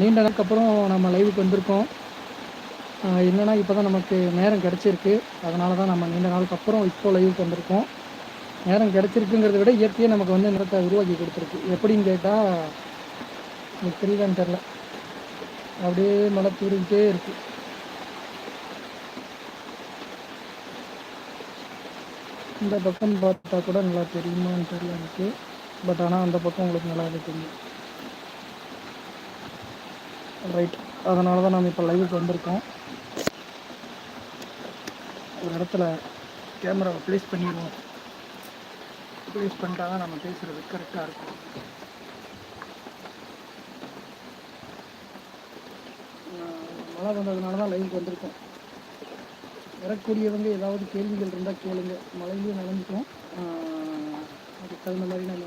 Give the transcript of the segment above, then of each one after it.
நீண்ட நாளுக்கு அப்புறம் நம்ம லைவுக்கு வந்திருக்கோம். என்னென்னா இப்போ தான் நமக்கு நேரம் கிடச்சிருக்கு. அதனால தான் நம்ம நீண்ட நாளுக்கு அப்புறம் இப்போ லைவுக்கு வந்திருக்கோம். நேரம் கிடச்சிருக்குங்கிறத விட இயற்கையை நமக்கு வந்து நிறத்தை உருவாக்கி கொடுத்துருக்கு. எப்படின்னு கேட்டால் எனக்கு தெரியுதான்னு தெரில அப்படியே மழை தூரிக்கிட்டே இருக்குது இந்த பக்கம் பார்த்தா கூட நல்லா தெரியுமான்னு தெரியல எனக்கு. பட் ஆனால் அந்த பக்கம் உங்களுக்கு நல்லாவே தெரியும். ரைட் அதனால தான் நம்ம இப்போ லைவுக்கு வந்திருக்கோம். ஒரு இடத்துல கேமராவை ப்ளேஸ் பண்ணிடுவோம். ப்ளேஸ் பண்ணிட்டா தான் நம்ம பேசுகிறது கரெக்டாக இருக்கும். மழை வந்ததுனால தான் லைவுக்கு வந்திருக்கோம். வரக்கூடியவங்க ஏதாவது கேள்விகள் இருந்தால் கேளுங்க. மழையிலையும் நடந்துட்டோம் அதுக்கு தகுந்த மாதிரி நம்ம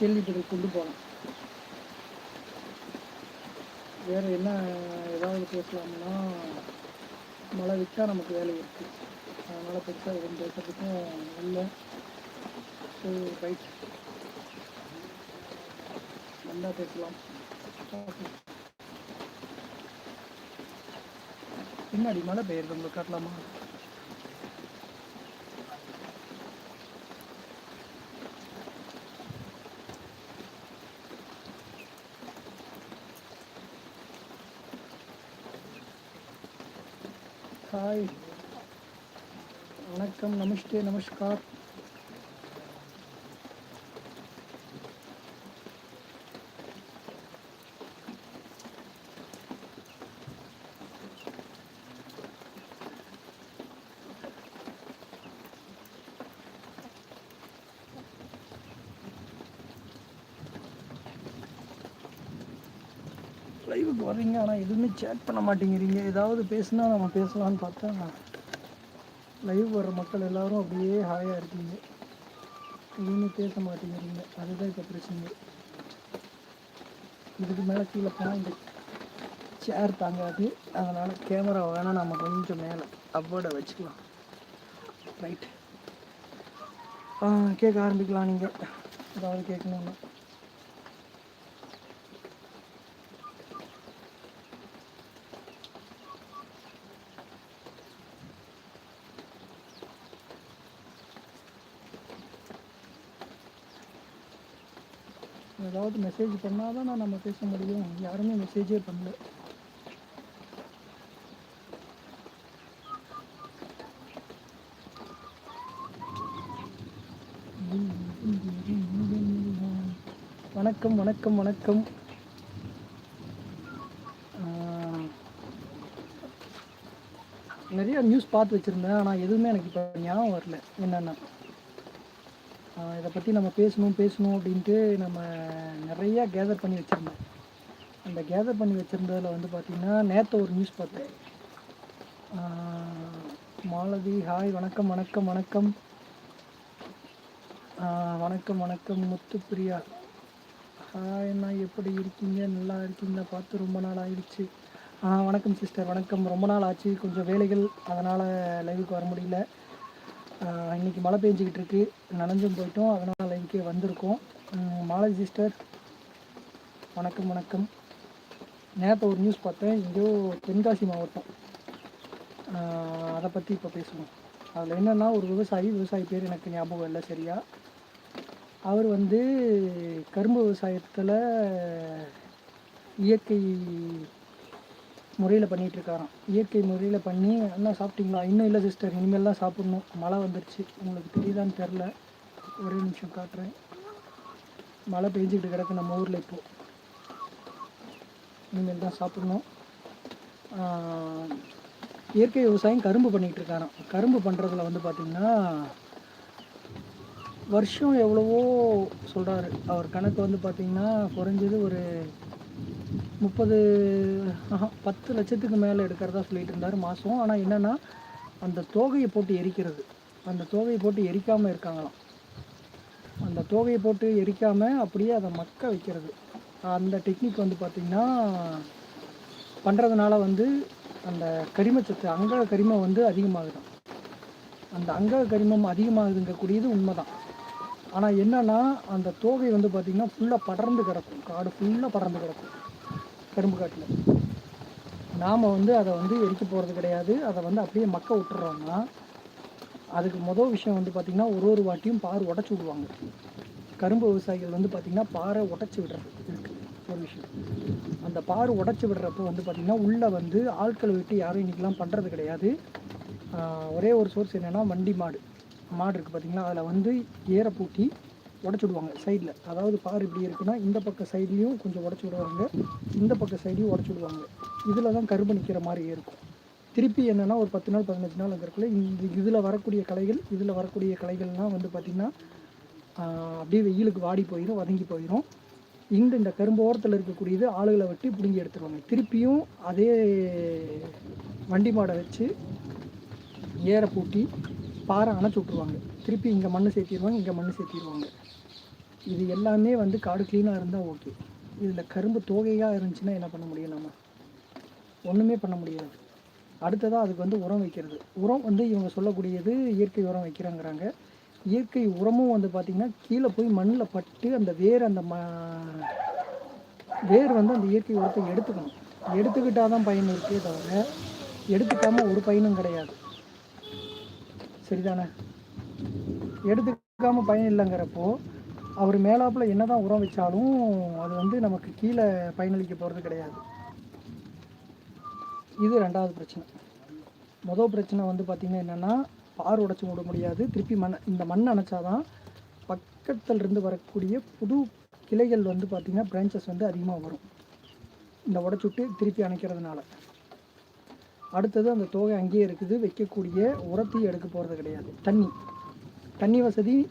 கேள்விகளை கொண்டு போகலாம். வேறு என்ன ஏதாவது பேசலாம்னா மழை விட்டா நமக்கு வேலை இருக்குது அதனால் பெருசாக எதுவும் பேசுறதுக்கும் இல்லை. ஸோ ரைட் நல்லா பேசலாம். பின்னாடி மழை பெய்யுறது உங்களுக்கு காட்டலாமா ஹாய் வணக்கம் नमस्कार லைவுக்கு வர்றீங்க ஆனால் எதுவுமே சேட் பண்ண மாட்டேங்கிறீங்க. ஏதாவது பேசுனா நம்ம பேசலான்னு பார்த்தா லைவ் வர்ற மக்கள் எல்லாரும் அப்படியே ஹாயாக இருக்கீங்க. எதுவுமே பேச மாட்டேங்கிறீங்க. அதுதான் இப்போ பிரச்சனை. இதுக்கு மேலே கீழே போனால் இந்த சேர் தாங்காது. அதனால் கேமரா வேணால் நம்ம கொஞ்சம் மேலே அவ்வளோ வச்சுக்கலாம். ரைட் கேட்க ஆரம்பிக்கலாம் நீங்கள் ஏதாவது கேட்கணுன்னா யாராவது மெசேஜ் பண்ணால் தான் நான் நம்ம பேச முடியும். யாருமே மெசேஜே பண்ணல. வணக்கம் வணக்கம் வணக்கம். நிறைய நியூஸ் பார்த்து வச்சுருந்தேன். ஆனால் எதுவுமே எனக்கு இப்போ ஞாபகம் வரல. என்னென்ன இதை பற்றி நம்ம பேசணும் பேசணும் அப்படின்ட்டு நம்ம நிறையா கேதர் பண்ணி வச்சுருந்தோம். அந்த கேதர் பண்ணி வச்சுருந்ததில் வந்து பார்த்திங்கன்னா நேற்று ஒரு நியூஸ் பார்த்தேன். மாலதி ஹாய் வணக்கம் வணக்கம் வணக்கம். வணக்கம் வணக்கம் முத்துப்பிரியா. ஹாய் அண்ணா எப்படி இருக்கீங்க? நல்லா இருக்கீங்களா? பார்த்து ரொம்ப நாள் ஆயிடுச்சு. வணக்கம் சிஸ்டர் வணக்கம். ரொம்ப நாள் ஆச்சு. கொஞ்சம் வேலைகள் அதனால் லைவுக்கு வர முடியல. இன்றைக்கி மழை பெஞ்சிக்கிட்டு இருக்கு நனைஞ்சும் போயிட்டோம். அதனால் இங்கே வந்திருக்கோம். மாலை சிஸ்டர். வணக்கம் வணக்கம். நேற்று ஒரு நியூஸ் பார்த்தேன். இங்கேயோ தென்காசி மாவட்டம். அதை பற்றி இப்போ பேசுவோம். அதில் என்னென்னா ஒரு விவசாயி விவசாயி பேர் எனக்கு ஞாபகம் இல்லை சரியா. அவர் வந்து கரும்பு விவசாயத்தில் இயற்கை முறையில் பண்ணிகிட்ருக்காராம் இயற்கை முறையில் பண்ணி என்ன சாப்பிட்டீங்களா? இன்னும் இல்லை சிஸ்டர் இனிமேல் தான் சாப்பிட்ணும். மழை வந்துடுச்சு உங்களுக்கு தெரியுதான்னு தெரில ஒரே நிமிஷம் காட்டுறேன். மழை பெஞ்சிக்கிட்டு கிடக்கு நம்ம ஊரில் இப்போது இனிமேல் தான் சாப்பிட்ணும். இயற்கை விவசாயம் கரும்பு பண்ணிகிட்டு இருக்காராம் கரும்பு பண்ணுறதுல வந்து பார்த்திங்கன்னா வருஷம் எவ்வளவோ சொல்கிறாரு அவர் கணக்கு வந்து பார்த்திங்கன்னா குறைஞ்சது ஒரு முப்பது பத்து லட்சத்துக்கு மேலே எடுக்கிறதா சொல்லிட்டு இருந்தார் மாதம் ஆனால் என்னென்னா அந்த தோகையை போட்டு எரிக்கிறது. அந்த தோகையை போட்டு எரிக்காமல் இருக்காங்களாம். அந்த தோகையை போட்டு எரிக்காமல் அப்படியே அதை மக்க வைக்கிறது. அந்த டெக்னிக் வந்து பார்த்திங்கன்னா பண்ணுறதுனால வந்து அந்த கரிமச்சத்து அங்க கரிமம் வந்து அதிகமாகுதான் அந்த அங்க கரிமம் அதிகமாகுதுங்கக்கூடியது உண்மை தான் ஆனால் என்னென்னா அந்த தோகை வந்து பார்த்திங்கன்னா ஃபுல்லாக படர்ந்து கிடக்கும். காடு ஃபுல்லாக படர்ந்து கிடக்கும். கரும்பு காட்டில். நாம் வந்து அதை வந்து எரிக்க போகிறது கிடையாது. அதை வந்து அப்படியே மக்க விட்டுறோம்னா அதுக்கு மொதல் விஷயம் வந்து பார்த்திங்கன்னா ஒரு ஒரு வாட்டியும் பார் உடச்சி விடுவாங்க. கரும்பு விவசாயிகள் வந்து பார்த்திங்கன்னா பாறை உடச்சி விடுறது. ஒரு விஷயம். அந்த பார் உடச்சி விடுறப்போ வந்து பார்த்திங்கன்னா உள்ளே வந்து ஆட்களை விட்டு யாரும் இன்றைக்கெலாம் பண்ணுறது கிடையாது. ஒரே ஒரு சோர்ஸ் என்னென்னா வண்டி மாடு. மாடு இருக்குது பார்த்தீங்களா அதில் வந்து ஏரை பூட்டி உடச்சி விடுவாங்க சைடில் அதாவது பார் இப்படி இருக்குன்னா இந்த பக்கம் சைட்லேயும் கொஞ்சம் உடச்சி விடுவாங்க. இந்த பக்கம் சைட்லேயும் உடச்சி விடுவாங்க. இதில் தான் கரும்பு நிற்கிற மாதிரி இருக்கும். திருப்பி என்னென்னா ஒரு பத்து நாள் பதினஞ்சு நாள் அங்கே இருக்குல்ல இந்த இதில் வரக்கூடிய கலைகள் இதில் வரக்கூடிய கலைகள்லாம் வந்து பார்த்திங்கன்னா அப்படியே வெயிலுக்கு வாடி போயிடும் வதங்கி போயிடும் இங்கே இந்த கரும்பு ஓரத்தில் இருக்கக்கூடியது ஆளுகளை வெட்டி பிடுங்கி எடுத்துருவாங்க. திருப்பியும் அதே வண்டி மாடை வச்சு ஏற பூட்டி பாறை அணைச்சி விட்ருவாங்க திருப்பி இங்கே மண் சேர்த்திடுவாங்க இங்கே மண் சேர்த்திடுவாங்க இது எல்லாமே வந்து காடு க்ளீனாக இருந்தால் ஓகே இதில் கரும்பு தோகையாக இருந்துச்சுன்னா என்ன பண்ண முடியும் நம்ம? ஒன்றுமே பண்ண முடியாது. அடுத்ததாக அதுக்கு வந்து உரம் வைக்கிறது. உரம் வந்து இவங்க சொல்லக்கூடியது இயற்கை உரம் வைக்கிறாங்கிறாங்க. இயற்கை உரமும் வந்து பார்த்திங்கன்னா கீழே போய் மண்ணில் பட்டு அந்த வேர் அந்த ம வேர் வந்து அந்த இயற்கை உரத்தை எடுத்துக்கணும். எடுத்துக்கிட்டால் தான் பயன் இருக்கே தவிர எடுத்துக்காமல் ஒரு பயனும் கிடையாது. சரிதானே? எடுத்துக்காம பயன் இல்லைங்கிறப்போ அவர் மேலாப்புல என்னதான் உரம் வச்சாலும் அது வந்து நமக்கு கீழே பயனளிக்க போகிறது கிடையாது. இது ரெண்டாவது பிரச்சனை. மொதல் பிரச்சனை வந்து பார்த்திங்கன்னா என்னென்னா பார் உடைச்சி விட முடியாது. திருப்பி மண் இந்த மண் அணைச்சாதான் பக்கத்தில் இருந்து வரக்கூடிய புது கிளைகள் வந்து பார்த்திங்கன்னா பிரான்ச்சஸ் வந்து அதிகமாக வரும். இந்த உடச்சுட்டு விட்டு திருப்பி அணைக்கிறதுனால. அடுத்தது அந்த தோகை அங்கேயே இருக்குது. வைக்கக்கூடிய உரத்தையும் எடுக்க போகிறது கிடையாது. தண்ணி. தண்ணி வசதி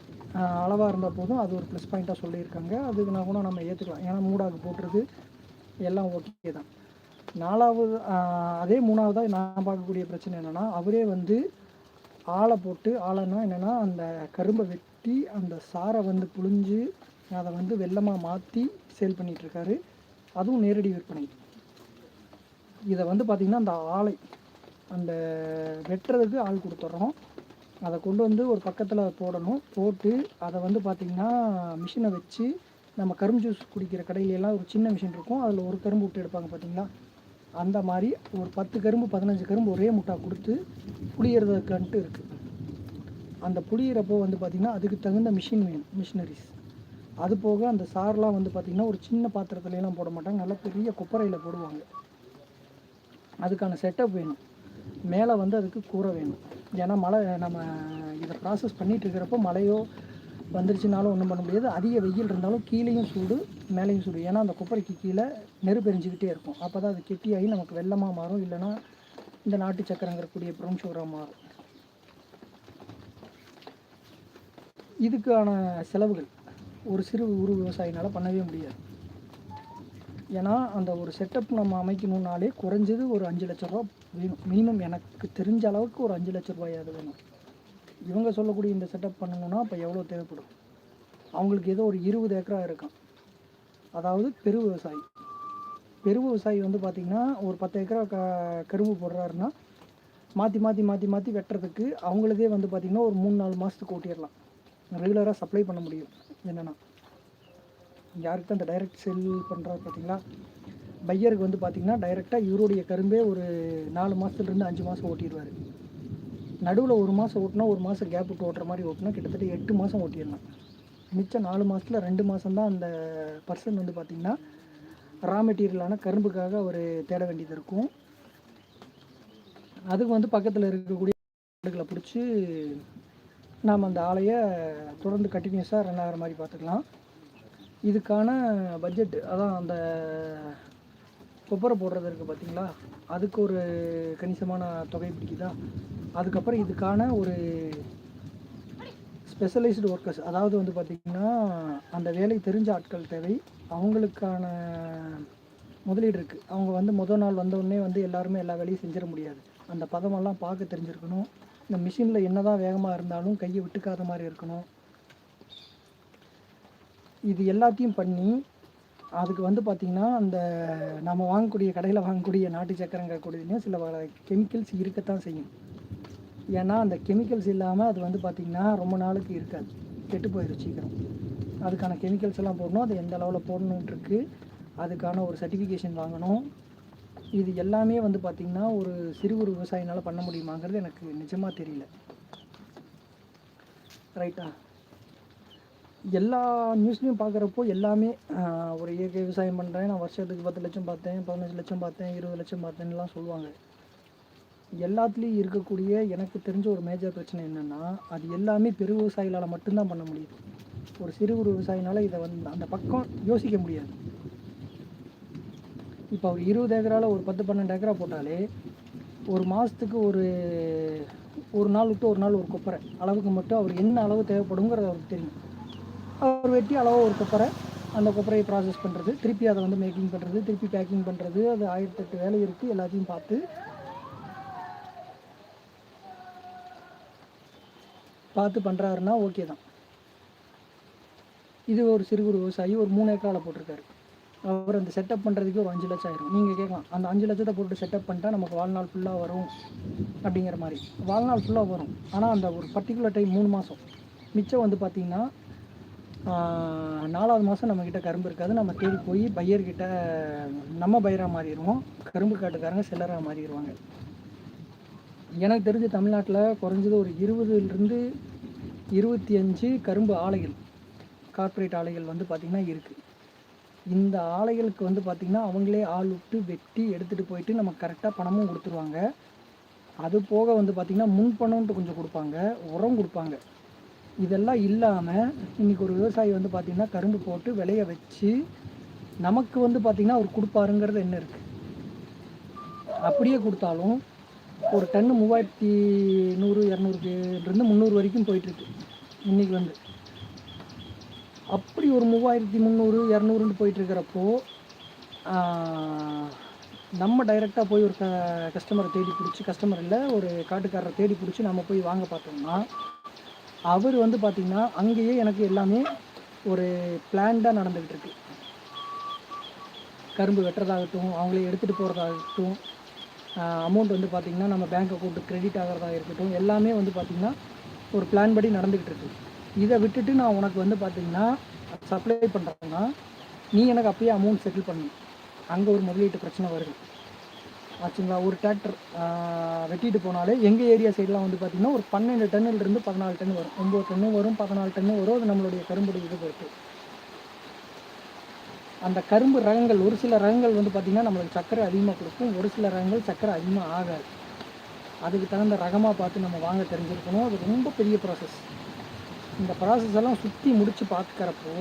அளவாக இருந்தால் போதும். அது ஒரு ப்ளஸ் பாயிண்ட்டாக சொல்லியிருக்காங்க. அதுக்கு நான் கூட நம்ம ஏற்றுக்கலாம் ஏன்னா மூடாக்கு போட்டுறது எல்லாம் ஓகே தான். நாலாவது அதே மூணாவதாக நான் பார்க்கக்கூடிய பிரச்சனை என்னென்னா அவரே வந்து ஆளை போட்டு ஆளைனா என்னென்னா அந்த கரும்பை வெட்டி அந்த சாரை வந்து புழிஞ்சு அதை வந்து வெள்ளமாக மாற்றி சேல் பண்ணிகிட்ருக்காரு அதுவும் நேரடி விற்பனை. இதை வந்து பார்த்திங்கன்னா அந்த ஆலை அந்த வெட்டுறதுக்கு ஆள் கொடுத்துட்றோம் அதை கொண்டு வந்து ஒரு பக்கத்தில் போடணும். போட்டு அதை வந்து பார்த்திங்கன்னா மிஷினை வச்சு நம்ம கரும்பு ஜூஸ் குடிக்கிற கடையிலெல்லாம் ஒரு சின்ன மிஷின் இருக்கும். அதில் ஒரு கரும்பு விட்டு எடுப்பாங்க பார்த்திங்களா அந்த மாதிரி ஒரு பத்து கரும்பு பதினஞ்சு கரும்பு ஒரே முட்டா கொடுத்து புளியறதுக்குன்ட்டு இருக்குது அந்த புளியிறப்போ வந்து பார்த்திங்கன்னா அதுக்கு தகுந்த மிஷின் வேணும் மிஷினரிஸ் அது போக அந்த சார்லாம் வந்து பார்த்திங்கன்னா ஒரு சின்ன பாத்திரத்துலலாம் போட மாட்டாங்க. நல்லா பெரிய கொப்பரையில் போடுவாங்க. அதுக்கான செட்டப் வேணும். மேலே வந்து அதுக்கு கூரை வேணும். ஏன்னா மழை நம்ம இதை ப்ராசஸ் பண்ணிகிட்டு இருக்கிறப்போ மழையோ வந்துருச்சுனாலும் ஒன்றும் பண்ண முடியாது. அதிக வெயில் இருந்தாலும் கீழேயும் சூடு மேலேயும் சூடு. ஏன்னா அந்த கொப்பரைக்கு கீழே நெருப்பெரிஞ்சிக்கிட்டே இருக்கும். அப்போ தான் அது கெட்டியாகி நமக்கு வெள்ளமாக மாறும். இல்லைன்னா இந்த நாட்டு சக்கரங்கிறக்கூடிய ப்ரௌன் சுகராக மாறும். இதுக்கான செலவுகள் ஒரு சிறு உரு விவசாயினால் பண்ணவே முடியாது. ஏன்னா அந்த ஒரு செட்டப் நம்ம அமைக்கணும்னாலே குறைஞ்சது ஒரு அஞ்சு லட்ச ரூபா வேணும். மினிமம் எனக்கு தெரிஞ்ச அளவுக்கு ஒரு அஞ்சு லட்ச ரூபாயாவது வேணும். இவங்க சொல்லக்கூடிய இந்த செட்டப் பண்ணணும்னா அப்போ எவ்வளோ தேவைப்படும்? அவங்களுக்கு ஏதோ ஒரு இருபது ஏக்கரா இருக்கும். அதாவது பெரு விவசாயி பெரு விவசாயி வந்து பார்த்திங்கன்னா ஒரு பத்து ஏக்கரா க கரும்பு போடுறாருன்னா மாற்றி மாற்றி மாற்றி மாற்றி வெட்டுறதுக்கு அவங்களதே வந்து பார்த்திங்கன்னா ஒரு மூணு நாலு மாதத்துக்கு ஓட்டிடலாம். ரெகுலராக சப்ளை பண்ண முடியும். என்னென்னா யாருக்கு அந்த டைரக்ட் செல் பண்ணுறாரு பார்த்தீங்களா? பையருக்கு வந்து பார்த்தீங்கன்னா டைரெக்டாக இவருடைய கரும்பே ஒரு நாலு மாதத்துலேருந்து அஞ்சு மாதம் ஓட்டிடுவார். நடுவில் ஒரு மாதம் ஓட்டினா ஒரு மாதம் கேப் விட்டு ஓட்டுற மாதிரி ஓட்டினா கிட்டத்தட்ட எட்டு மாதம் ஓட்டிடலாம். மிச்சம் நாலு மாதத்தில் ரெண்டு மாதம் தான் அந்த பர்சன் வந்து பார்த்திங்கன்னா ரா மெட்டீரியலான கரும்புக்காக அவர் தேட வேண்டியது இருக்கும். அதுக்கு வந்து பக்கத்தில் இருக்கக்கூடிய ஆடுகளை பிடிச்சி நாம் அந்த ஆலையை தொடர்ந்து கண்டினியூஸாக ரன் ஆகிற மாதிரி பார்த்துக்கலாம். இதுக்கான பட்ஜெட் அதான் அந்த கொப்பரை போடுறது இருக்குது பார்த்தீங்களா அதுக்கு ஒரு கணிசமான தொகை பிடிக்குதா? அதுக்கப்புறம் இதுக்கான ஒரு ஸ்பெஷலைஸ்டு ஒர்க்கர்ஸ் அதாவது வந்து பார்த்திங்கன்னா அந்த வேலை தெரிஞ்ச ஆட்கள் தேவை. அவங்களுக்கான முதலீடு இருக்குது அவங்க வந்து முதல் நாள் வந்த வந்து எல்லாருமே எல்லா வேலையும் செஞ்சிட முடியாது. அந்த பதமெல்லாம் பார்க்க தெரிஞ்சிருக்கணும். இந்த மிஷினில் என்னதான் வேகமாக இருந்தாலும் கையை விட்டுக்காத மாதிரி இருக்கணும். இது எல்லாத்தையும் பண்ணி அதுக்கு வந்து பார்த்திங்கன்னா அந்த நம்ம வாங்கக்கூடிய கடையில் வாங்கக்கூடிய நாட்டு சக்கரங்கக்கூடியதுலேயும் சில கெமிக்கல்ஸ் இருக்கத்தான் செய்யும். ஏன்னா அந்த கெமிக்கல்ஸ் இல்லாமல் அது வந்து பார்த்திங்கன்னா ரொம்ப நாளுக்கு இருக்காது. கெட்டு போயிடும் சீக்கிரம். அதுக்கான கெமிக்கல்ஸ் எல்லாம் போடணும். அது எந்த அளவில் போடணுன்ட்டுருக்கு அதுக்கான ஒரு சர்டிஃபிகேஷன் வாங்கணும். இது எல்லாமே வந்து பார்த்திங்கன்னா ஒரு சிறு குறு விவசாயினால் பண்ண முடியுமாங்கிறது எனக்கு நிஜமாக தெரியல. ரைட்டா எல்லா நியூஸ்லையும் பார்க்குறப்போ எல்லாமே ஒரு இயற்கை விவசாயம் பண்ணுறேன் நான் வருஷத்துக்கு பத்து லட்சம் பார்த்தேன் பதினஞ்சு லட்சம் பார்த்தேன் இருபது லட்சம் பார்த்தேன்னுலாம் சொல்லுவாங்க. எல்லாத்துலேயும் இருக்கக்கூடிய எனக்கு தெரிஞ்ச ஒரு மேஜர் பிரச்சனை என்னென்னா அது எல்லாமே பெரு விவசாயிகளால் மட்டும்தான் பண்ண முடியுது. ஒரு சிறு குறு விவசாயினால் இதை வந்து அந்த பக்கம் யோசிக்க முடியாது. இப்போ அவர் இருபது ஏக்கரால் ஒரு பத்து பன்னெண்டு ஏக்கரா போட்டாலே ஒரு மாதத்துக்கு ஒரு ஒரு நாள் விட்டு ஒரு நாள் ஒரு கொப்பரை அளவுக்கு மட்டும் அவர் என்ன அளவு தேவைப்படுங்கிறது அவருக்கு தெரியும். அவர் வெட்டி அளவாக ஒரு கொப்பரை அந்த கொப்பரையை ப்ராசஸ் பண்ணுறது திருப்பி அதை வந்து மேக்கிங் பண்ணுறது திருப்பி பேக்கிங் பண்ணுறது அது ஆயிரத்தெட்டு வேலை இருக்குது எல்லாத்தையும் பார்த்து. பார்த்து பண்ணுறாருன்னா ஓகே தான். இது ஒரு சிறு குறு விவசாயி ஒரு மூணு ஏக்கரால் போட்டிருக்காரு. அவர் அந்த செட்டப் பண்ணுறதுக்கு ஒரு அஞ்சு லட்சம் ஆயிரும். நீங்கள் கேட்கலாம் அந்த அஞ்சு லட்சத்தை போட்டு செட்டப் பண்ணிட்டா நமக்கு வாழ்நாள் ஃபுல்லாக வரும் அப்படிங்கிற மாதிரி. வாழ்நாள் ஃபுல்லாக வரும். ஆனால் அந்த ஒரு பர்டிகுலர் டைம் மூணு மாதம் மிச்சம் வந்து பார்த்திங்கன்னா நாலாவது மாதம் நம்மக்கிட்ட கரும்பு இருக்காது. நம்ம தேடி போய் பையர்கிட்ட நம்ம பயிராக மாறிடுவோம். கரும்பு காட்டுக்காரங்க செல்லராக மாறிடுவாங்க. எனக்கு தெரிஞ்சு தமிழ்நாட்டில் குறைஞ்சது ஒரு இருபதுலேருந்து இருபத்தி அஞ்சு கரும்பு ஆலைகள் கார்ப்பரேட் ஆலைகள் வந்து பார்த்திங்கன்னா இருக்குது இந்த ஆலைகளுக்கு வந்து பார்த்திங்கன்னா அவங்களே ஆள் விட்டு வெட்டி எடுத்துகிட்டு போயிட்டு நம்ம கரெக்டாக பணமும் கொடுத்துருவாங்க. அது போக வந்து பார்த்திங்கன்னா முன்பணம்ன்ட்டு கொஞ்சம் கொடுப்பாங்க உரம் கொடுப்பாங்க. இதெல்லாம் இல்லாமல் இன்றைக்கி ஒரு விவசாயி வந்து பார்த்திங்கன்னா கரும்பு போட்டு விளைய வச்சு நமக்கு வந்து பார்த்திங்கன்னா அவர் கொடுப்பாருங்கிறது என்ன இருக்குது அப்படியே கொடுத்தாலும் ஒரு டன்னு மூவாயிரத்தி நூறு இரநூறுலேருந்து முந்நூறு வரைக்கும் போயிட்டுருக்கு இன்றைக்கி வந்து. அப்படி ஒரு மூவாயிரத்தி முந்நூறு இரநூறுன்னு போயிட்டுருக்கிறப்போ நம்ம டைரெக்டாக போய் ஒரு க கஸ்டமரை தேடி பிடிச்சி கஸ்டமர் இல்லை ஒரு காட்டுக்காரரை தேடி பிடிச்சி நம்ம போய் வாங்க பார்த்தோம்னா அவர் வந்து பார்த்திங்கன்னா அங்கேயே எனக்கு எல்லாமே ஒரு பிளான்டாக நடந்துக்கிட்டு இருக்கு. கரும்பு வெட்டுறதாகட்டும் அவங்களே எடுத்துகிட்டு போகிறதாகட்டும் அமௌண்ட் வந்து பார்த்திங்கன்னா நம்ம பேங்க் அக்கௌண்ட்டு க்ரெடிட் ஆகிறதா இருக்கட்டும் எல்லாமே வந்து பார்த்திங்கன்னா ஒரு பிளான் படி நடந்துக்கிட்டு இருக்கு. இதை விட்டுட்டு நான் உனக்கு வந்து பார்த்திங்கன்னா சப்ளை பண்ணுறேன்னா நீ எனக்கு அப்பயே அமௌண்ட் செட்டில் பண்ணு. அங்கே ஒரு முதலீட்டு பிரச்சனை வருது. ஆச்சுங்களா? ஒரு டிராக்டர் வெட்டிட்டு போனாலே எங்கள் ஏரியா சைட்லாம் வந்து பார்த்திங்கன்னா ஒரு பன்னெண்டு டன்னிலிருந்து பதினாலு டன் வரும். ஒம்பது டன்னு வரும் பதினாலு டன்னு வரும். அது நம்மளுடைய கரும்புடைய இது பொறுத்து. அந்த கரும்பு ரகங்கள் ஒரு சில ரகங்கள் வந்து பார்த்திங்கன்னா நம்மளுக்கு சர்க்கரை அதிகமாக கொடுக்கும். ஒரு சில ரகங்கள் சர்க்கரை அதிகமாக ஆகாது. அதுக்கு தகுந்த ரகமாக பார்த்து நம்ம வாங்க தெரிஞ்சிருக்கணும். அது ரொம்ப பெரிய ப்ராசஸ் இந்த ப்ராசஸ் எல்லாம் சுற்றி முடித்து பார்த்துக்கிறப்போ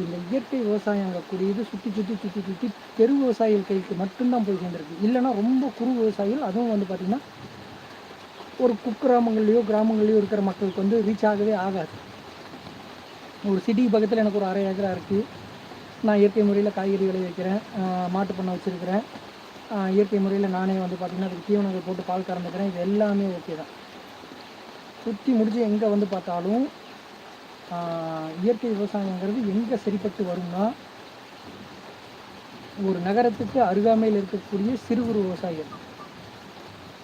இந்த இயற்கை விவசாயம் கூடியது சுற்றி சுற்றி சுற்றி சுற்றி பெரு விவசாயிகள் கைக்கு மட்டும்தான் போய் சேர்ந்துருக்கு. இல்லைன்னா ரொம்ப குறு விவசாயிகள் அதுவும் வந்து பார்த்திங்கன்னா ஒரு குக்கிராமங்கள்லேயோ கிராமங்கள்லேயோ இருக்கிற மக்களுக்கு வந்து ரீச் ஆகவே ஆகாது. ஒரு சிட்டி பக்கத்தில் எனக்கு ஒரு அரை ஏக்கரா இருக்குது நான் இயற்கை முறையில் காய்கறி விளைய வைக்கிறேன் மாட்டு பண்ணை வச்சுருக்கிறேன். இயற்கை முறையில் நானே வந்து பார்த்திங்கன்னா அதுக்கு தீவனங்கள் போட்டு பால் கறந்துக்கிறேன். இது எல்லாமே ஓகே தான். சுற்றி முடிஞ்சு எங்கே வந்து பார்த்தாலும் இயற்கை விவசாயங்கிறது எங்கே சரிப்பட்டு வரும்னா ஒரு நகரத்துக்கு அருகாமையில் இருக்கக்கூடிய சிறு குறு விவசாயிகள்.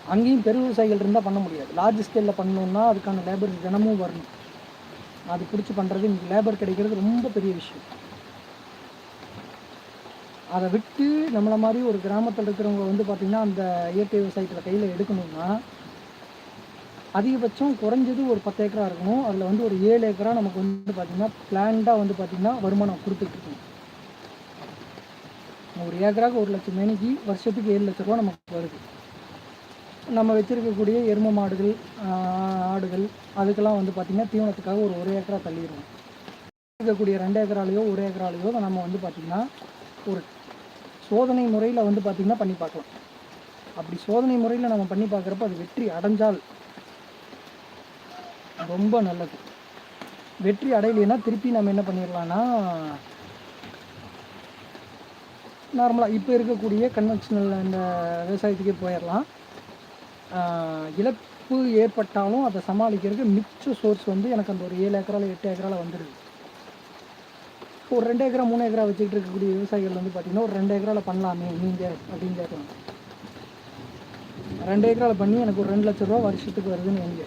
அங்கேயும் பெரு விவசாயிகள் இருந்தால் பண்ண முடியாது. லார்ஜ் ஸ்கேலில் பண்ணணுன்னா அதுக்கான லேபர் தினமும் வரணும். அது பிடிச்சி பண்ணுறது இன்றைக்கி லேபர் கிடைக்கிறது ரொம்ப பெரிய விஷயம். அதை விட்டு நம்மளை மாதிரி ஒரு கிராமத்தில் இருக்கிறவங்க வந்து பார்த்திங்கன்னா அந்த இயற்கை விவசாயத்தில் கையில் எடுக்கணும்னா அதிகபட்சம் குறைஞ்சது ஒரு பத்து ஏக்கரா இருக்கணும். அதில் வந்து ஒரு ஏழு ஏக்கரா நமக்கு வந்து பார்த்திங்கன்னா பிளான்டாக வந்து பார்த்திங்கன்னா வருமானம் கொடுத்துட்ருக்கணும் ஒரு ஏக்கராக்கு ஒரு லட்சம் மேனிக்கு வருஷத்துக்கு ஏழு லட்ச ரூபா நமக்கு வருது. நம்ம வச்சிருக்கக்கூடிய எருமை மாடுகள் ஆடுகள் அதுக்கெல்லாம் வந்து பார்த்திங்கன்னா தீவனத்துக்காக ஒரு ஒரு ஏக்கரா தள்ளிடுவோம் இருக்கக்கூடிய ரெண்டு ஏக்கராலேயோ ஒரு ஏக்கராலேயோ நம்ம வந்து பார்த்திங்கன்னா ஒரு சோதனை முறையில் வந்து பார்த்திங்கன்னா பண்ணி பார்க்கலாம். அப்படி சோதனை முறையில் நம்ம பண்ணி பார்க்குறப்ப அது வெற்றி அடைஞ்சால் ரொம்ப நல்லது. வெற்றி அடையலைன்னா திருப்பி நம்ம என்ன பண்ணிடலாம்னா நார்மலாக இப்போ இருக்கக்கூடிய கன்வென்ஷனல் இந்த விவசாயத்துக்கே போயிடலாம். இழப்பு ஏற்பட்டாலும் அதை சமாளிக்கிறதுக்கு மிச்ச சோர்ஸ் வந்து எனக்கு அந்த ஒரு ஏழு ஏக்கரால் எட்டு ஏக்கரால் வந்துடுது ஒரு ரெண்டு ஏக்கரா மூணு ஏக்கரா வச்சுக்கிட்டு இருக்கக்கூடிய விவசாயிகள் வந்து பார்த்திங்கன்னா ஒரு ரெண்டு ஏக்கரால் பண்ணலாமே நீங்கள் அப்படின்னு கேட்கலாம் ரெண்டு ஏக்கரால பண்ணி எனக்கு ஒரு ரெண்டு லட்ச ரூபா வருஷத்துக்கு வருதுன்னு எங்கே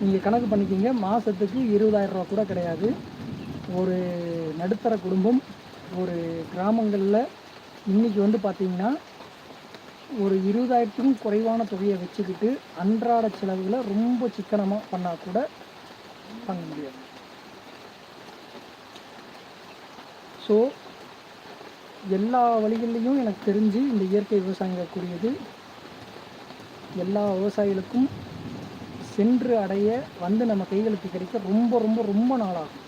நீங்கள் கணக்கு பண்ணிக்கிங்க மாதத்துக்கு இருபதாயிரம் ரூபா கூட கிடையாது. ஒரு நடுத்தர குடும்பம் ஒரு கிராமங்களில் இன்றைக்கி வந்து பார்த்திங்கன்னா ஒரு இருபதாயிரத்துக்கும் குறைவான தொகையை வச்சுக்கிட்டு அன்றாட செலவுகளை ரொம்ப சிக்கனமாக பண்ணால் கூட பண்ண முடியாது. ஸோ எல்லா வழிகள்லையும் எனக்கு தெரிஞ்சு இந்த இயற்கை விவசாயங்கள் கூடியது எல்லா விவசாயிகளுக்கும் சென்று அடைய வந்து நம்ம கைகளுக்கு கிடைக்க ரொம்ப ரொம்ப ரொம்ப நாளாகும்.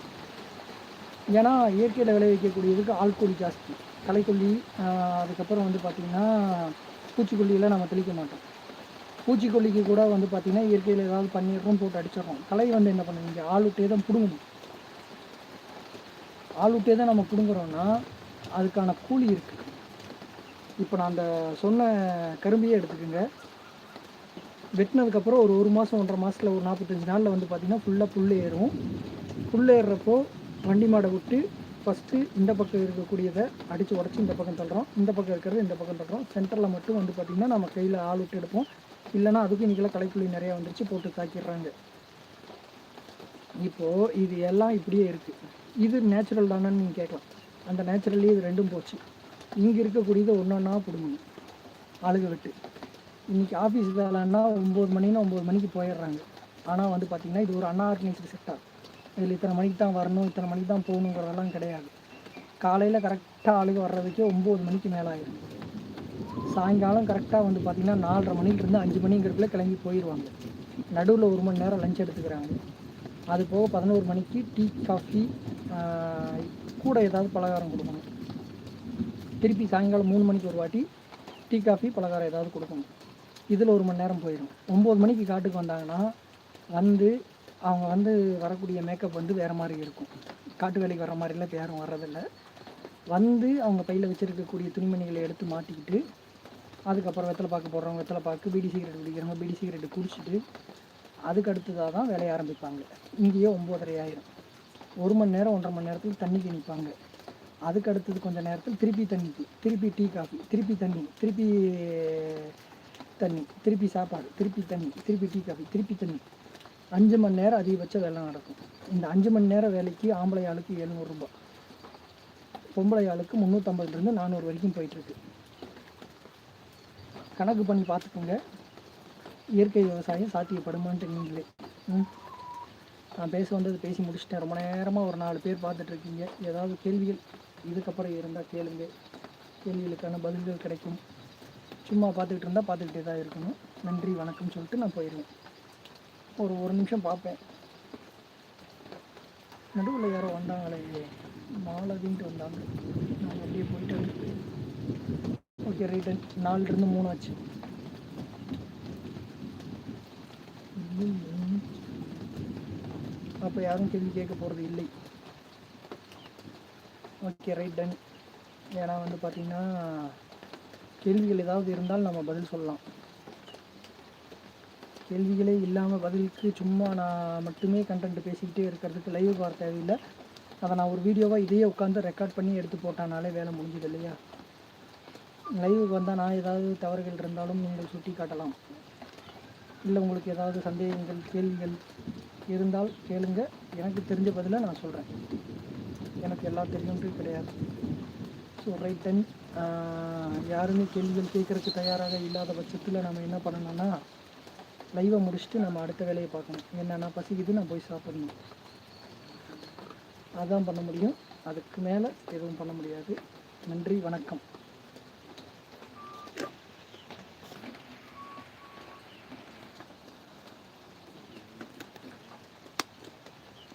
ஏன்னா இயற்கையில் விளைவிக்கக்கூடியதுக்கு ஆள்கொல்லி ஜாஸ்தி. களைக்கொல்லி அதுக்கப்புறம் வந்து பார்த்திங்கன்னா பூச்சிக்கொல்லியெல்லாம் நம்ம தெளிக்க மாட்டோம். பூச்சிக்கொல்லிக்கு கூட வந்து பார்த்திங்கன்னா இயற்கையில் ஏதாவது பண்ணிடுறோம் போட்டு அடிச்சிடறோம். களை வந்து என்ன பண்ணுவீங்க ஆளுட்டே தான் பிடுங்கணும். ஆளுட்டே தான் நம்ம பிடுங்குறோன்னா அதுக்கான கூலி இருக்குது இப்போ நான் அந்த சொன்ன கரும்பையே எடுத்துக்கோங்க. வெட்டினதுக்கப்புறம் ஒரு ஒரு மாதம் ஒன்றரை மாதத்தில் ஒரு நாற்பத்தஞ்சு நாளில் வந்து பார்த்திங்கன்னா ஃபுல்லாக புல் ஏறும். புல் ஏறுறப்போ வண்டி மாடை விட்டு ஃபஸ்ட்டு இந்த பக்கம் இருக்கக்கூடியதை அடித்து உடச்சி இந்த பக்கம் தள்ளுறோம். இந்த பக்கம் இருக்கிறது இந்த பக்கம் தள்ளுறோம். சென்டரில் மட்டும் வந்து பார்த்திங்கன்னா நம்ம கையில் ஆள் விட்டு எடுப்போம். இல்லைன்னா அதுக்கும் இன்றைக்கெல்லாம் களைப்புள்ளி நிறையா வந்துருச்சு போட்டு தாக்கிடுறாங்க இப்போது இது எல்லாம் இப்படியே இருக்குது இது நேச்சுரல் தானேன்னு நீங்கள் கேட்கலாம். அந்த நேச்சுரல்லி இது ரெண்டும் போச்சு. இங்கே இருக்கக்கூடியதை ஒன்று ஒன்றா பிடுங்கணும். ஆளுக விட்டு. இன்றைக்கி ஆஃபீஸ் வேலைன்னா ஒம்பது மணின்னா ஒம்பது மணிக்கு போயிடுறாங்க. ஆனால் வந்து பார்த்திங்கன்னா இது ஒரு அண்ணா ஆர்கனைஸ்டு செக்டார் இதில் இத்தனை மணிக்கு தான் வரணும் இத்தனை மணிக்கு தான் போகணுங்கிறதெல்லாம் கிடையாது. காலையில் கரெக்டாக ஆளுக வர்றதுக்கே ஒம்பது மணிக்கு மேலே ஆயிடும். சாயங்காலம் கரெக்டாக வந்து பார்த்திங்கன்னா நாலரை மணிலேருந்து அஞ்சு மணிங்கிறதுல கிளம்பி போயிடுவாங்க. நடுவில் ஒரு மணி நேரம் லஞ்ச் எடுத்துக்கிறாங்க. அது போக பதினோரு மணிக்கு டீ காஃபி கூட ஏதாவது பலகாரம் கொடுக்கணும். திருப்பி சாயங்காலம் மூணு மணிக்கு ஒரு வாட்டி டீ காஃபி பலகாரம் ஏதாவது கொடுக்கணும். இதில் ஒரு மணி நேரம் போயிடும். ஒம்பது மணிக்கு காட்டுக்கு வந்தாங்கன்னா வந்து அவங்க வந்து வரக்கூடிய மேக்கப் வந்து வேறு மாதிரி இருக்கும். காட்டு வேலைக்கு வர மாதிரிலாம் இப்போ யாரும் வர்றதில்ல. வந்து அவங்க பையில் வச்சுருக்கக்கூடிய துணிமணிகளை எடுத்து மாட்டிக்கிட்டு அதுக்கப்புறம் வெத்தலை பாக்கு போடுறவங்க வெத்தலை பாக்கு பீடி சிகரெட் குடிக்கிறவங்க பீடி சிகரெட் குடிச்சிட்டு அதுக்கு அடுத்ததாக தான் வேலையை ஆரம்பிப்பாங்க. இங்கேயே ஒம்போதரை ஆயிரும். ஒரு மணி நேரம் ஒன்றரை மணி நேரத்தில் தண்ணிக்கு நிற்பாங்க அதுக்கு அடுத்தது கொஞ்சம் நேரத்தில் திருப்பி தண்ணிக்கு திருப்பி டீ காஃபி திருப்பி தண்ணி திருப்பி தண்ணி திருப்பி சாப்பாடு திருப்பி தண்ணி திருப்பி டீ காஃபி திருப்பி தண்ணி. அஞ்சு மணி நேரம் அதிகபட்ச வேலை நடக்கும். இந்த அஞ்சு மணி நேரம் வேலைக்கு ஆம்பளை ஆளுக்கு எழுநூறுரூபா பொம்பளை ஆளுக்கு முந்நூற்றம்பதுலேருந்து நானூறு வரைக்கும் போயிட்டுருக்கு. கணக்கு பண்ணி பார்த்துக்கோங்க. இயற்கை விவசாயம் சாத்தியப்படுமான்ட்டு நீங்களே. ம்? நான் பேச வந்தது பேசி முடிச்சிட்டேன். ரொம்ப நேரமாக ஒரு நாலு பேர் பார்த்துட்ருக்கீங்க ஏதாவது கேள்விகள் இதுக்கப்புறம் இருந்தால் கேளுங்க. கேள்விகளுக்கான பதில்கள் கிடைக்கும். சும்மா பார்த்துக்கிட்டு இருந்தால் பார்த்துக்கிட்டே தான் இருக்கணும். நன்றி வணக்கம் சொல்லிட்டு நான் போயிடுவேன். ஒரு ஒரு நிமிஷம் பார்ப்பேன். நடுவில் யாரோ வந்தாங்களே. மாலதின்ட்டு வந்தாங்க. நான் அப்படியே போயிட்டு ஓகே ரைட்டு நாலுலேருந்து மூணு ஆச்சு. அப்போ யாரும் கேள்வி கேட்க போகிறது இல்லை. ஓகே ரைட் டன் ஏன்னா வந்து பார்த்திங்கன்னா கேள்விகள் ஏதாவது இருந்தால் நம்ம பதில் சொல்லலாம். கேள்விகளே இல்லாமல் பதிலுக்கு சும்மா நான் மட்டுமே கண்டென்ட் பேசிக்கிட்டே இருக்கிறதுக்கு லைவ் வர தேவையில்லை. அதை நான் ஒரு வீடியோவாக இதையே உட்காந்து ரெக்கார்ட் பண்ணி எடுத்து போட்டானாலே வேலை முடிஞ்சது இல்லையா? லைவுக்கு வந்தால் நான் ஏதாவது தவறுகள் இருந்தாலும் நீங்கள் சுட்டி காட்டலாம். இல்லை உங்களுக்கு ஏதாவது சந்தேகங்கள் கேள்விகள் இருந்தால் கேளுங்க. எனக்கு தெரிஞ்ச பதிலை நான் சொல்கிறேன் எனக்கு எல்லாம் தெரியும்ன்றது கிடையாது. ஸோ ரைட் தென் யாருமே கேள்விகள் கேட்குறதுக்கு தயாராக இல்லாத பட்சத்தில் நம்ம என்ன பண்ணணும்னா லைவை முடிச்சுட்டு நம்ம அடுத்த வேலையை பார்க்கணும். என்னென்னா பசிக்குது நான் போய் சாப்பிடணும். அதான் பண்ண முடியும். அதுக்கு மேலே எதுவும் பண்ண முடியாது. நன்றி வணக்கம்.